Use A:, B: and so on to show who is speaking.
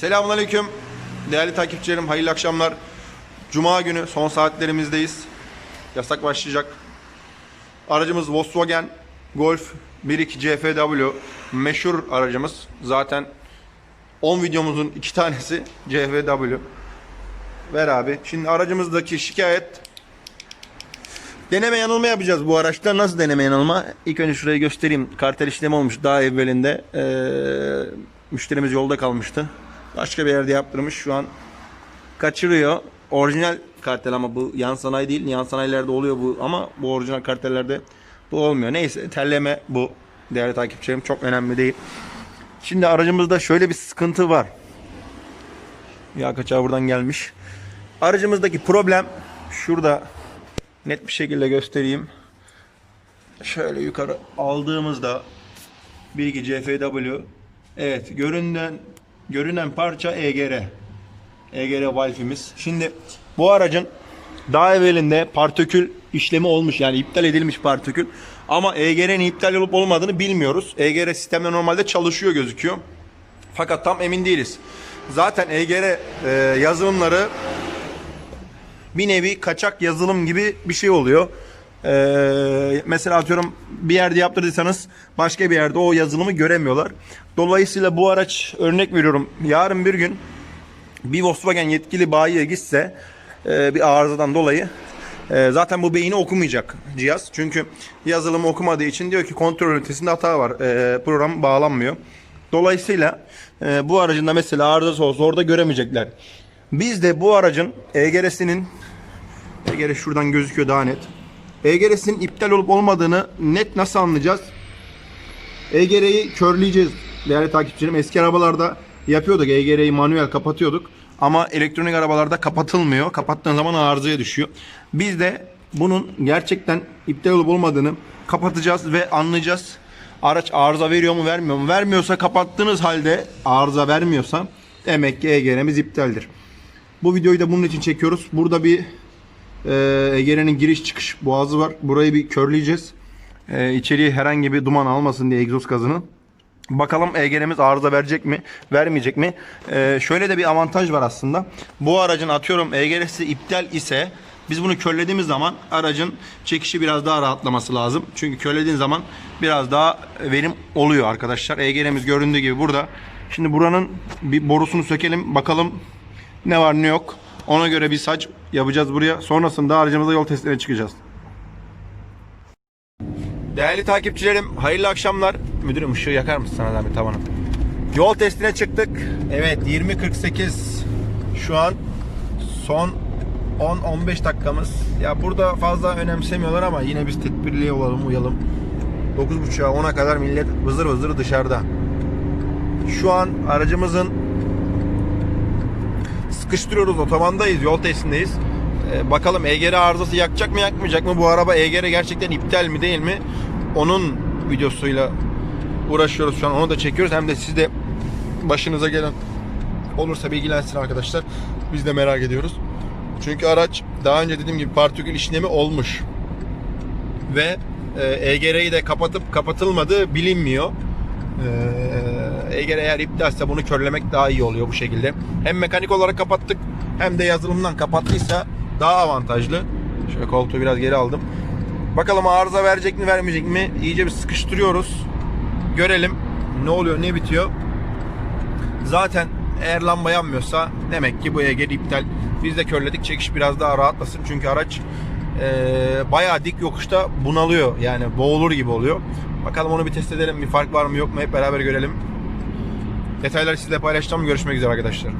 A: Selamünaleyküm. Değerli takipçilerim, hayırlı akşamlar. Cuma günü son saatlerimizdeyiz. Yasak başlayacak. Aracımız Volkswagen Golf 1.2 CFW. Meşhur aracımız. Zaten 10 videomuzun iki tanesi CFW. Ver abi. Şimdi aracımızdaki şikayet Deneme yanılma yapacağız bu araçta. Nasıl deneme yanılma? İlk önce şurayı göstereyim. Kartel işlemi olmuş daha evvelinde. Ee, müşterimiz yolda kalmıştı. Başka bir yerde yaptırmış. Şu an kaçırıyor. Orijinal kartel ama bu yan sanayi değil. Yan sanayilerde oluyor bu ama bu orijinal kartellerde bu olmuyor. Neyse terleme bu. Değerli takipçilerim çok önemli değil. Şimdi aracımızda şöyle bir sıkıntı var. Yağ kaçağı buradan gelmiş. Aracımızdaki problem şurada net bir şekilde göstereyim. Şöyle yukarı aldığımızda bilgi CFW evet görünen görünen parça EGR. EGR valfimiz. Şimdi bu aracın daha evvelinde partikül işlemi olmuş yani iptal edilmiş partikül. Ama EGR'nin iptal olup olmadığını bilmiyoruz. EGR sistemde normalde çalışıyor gözüküyor. Fakat tam emin değiliz. Zaten EGR e, yazılımları bir nevi kaçak yazılım gibi bir şey oluyor. Ee, mesela atıyorum bir yerde yaptırdıysanız başka bir yerde o yazılımı göremiyorlar. Dolayısıyla bu araç örnek veriyorum yarın bir gün bir Volkswagen yetkili bayiye gitse e, bir arızadan dolayı e, zaten bu beyni okumayacak cihaz. Çünkü yazılımı okumadığı için diyor ki kontrol ünitesinde hata var. E, program bağlanmıyor. Dolayısıyla e, bu aracın da mesela arızası olsa orada göremeyecekler. Biz de bu aracın EGR'sinin EGR şuradan gözüküyor daha net. EGR'sinin iptal olup olmadığını net nasıl anlayacağız? EGR'yi körleyeceğiz değerli takipçilerim. Eski arabalarda yapıyorduk. EGR'yi manuel kapatıyorduk. Ama elektronik arabalarda kapatılmıyor. Kapattığın zaman arızaya düşüyor. Biz de bunun gerçekten iptal olup olmadığını kapatacağız ve anlayacağız. Araç arıza veriyor mu vermiyor mu? Vermiyorsa kapattığınız halde arıza vermiyorsa demek ki EGR'miz iptaldir. Bu videoyu da bunun için çekiyoruz. Burada bir e, giriş çıkış boğazı var. Burayı bir körleyeceğiz. E, içeriye herhangi bir duman almasın diye egzoz gazını. Bakalım EGR'miz arıza verecek mi, vermeyecek mi? E, şöyle de bir avantaj var aslında. Bu aracın atıyorum EGR'si iptal ise biz bunu körlediğimiz zaman aracın çekişi biraz daha rahatlaması lazım. Çünkü körlediğin zaman biraz daha verim oluyor arkadaşlar. EGR'miz göründüğü gibi burada. Şimdi buranın bir borusunu sökelim. Bakalım ne var ne yok. Ona göre bir saç yapacağız buraya. Sonrasında aracımıza yol testine çıkacağız. Değerli takipçilerim hayırlı akşamlar. Müdürüm ışığı yakar mısın sana zahmet tavanı? Yol testine çıktık. Evet 20.48 şu an son 10-15 dakikamız. Ya burada fazla önemsemiyorlar ama yine biz tedbirli olalım uyalım. 9.30'a 10'a kadar millet vızır vızır dışarıda. Şu an aracımızın sıkıştırıyoruz otobandayız yol testindeyiz. Ee, bakalım EGR arızası yakacak mı yakmayacak mı? Bu araba EGR gerçekten iptal mi değil mi? Onun videosuyla uğraşıyoruz şu an. Onu da çekiyoruz. Hem de siz de başınıza gelen olursa bilgilensin arkadaşlar. Biz de merak ediyoruz. Çünkü araç daha önce dediğim gibi partikül işlemi olmuş. Ve e, EGR'yi de kapatıp kapatılmadığı bilinmiyor. Ee, eğer eğer iptalse bunu körlemek daha iyi oluyor bu şekilde. Hem mekanik olarak kapattık hem de yazılımdan kapattıysa daha avantajlı. Şöyle koltuğu biraz geri aldım. Bakalım arıza verecek mi vermeyecek mi? İyice bir sıkıştırıyoruz. Görelim ne oluyor ne bitiyor. Zaten eğer lamba yanmıyorsa demek ki bu EGR iptal. Biz de körledik çekiş biraz daha rahatlasın. Çünkü araç e, bayağı dik yokuşta bunalıyor. Yani boğulur gibi oluyor. Bakalım onu bir test edelim. Bir fark var mı yok mu hep beraber görelim. Detayları sizle paylaşacağım. Görüşmek üzere arkadaşlar.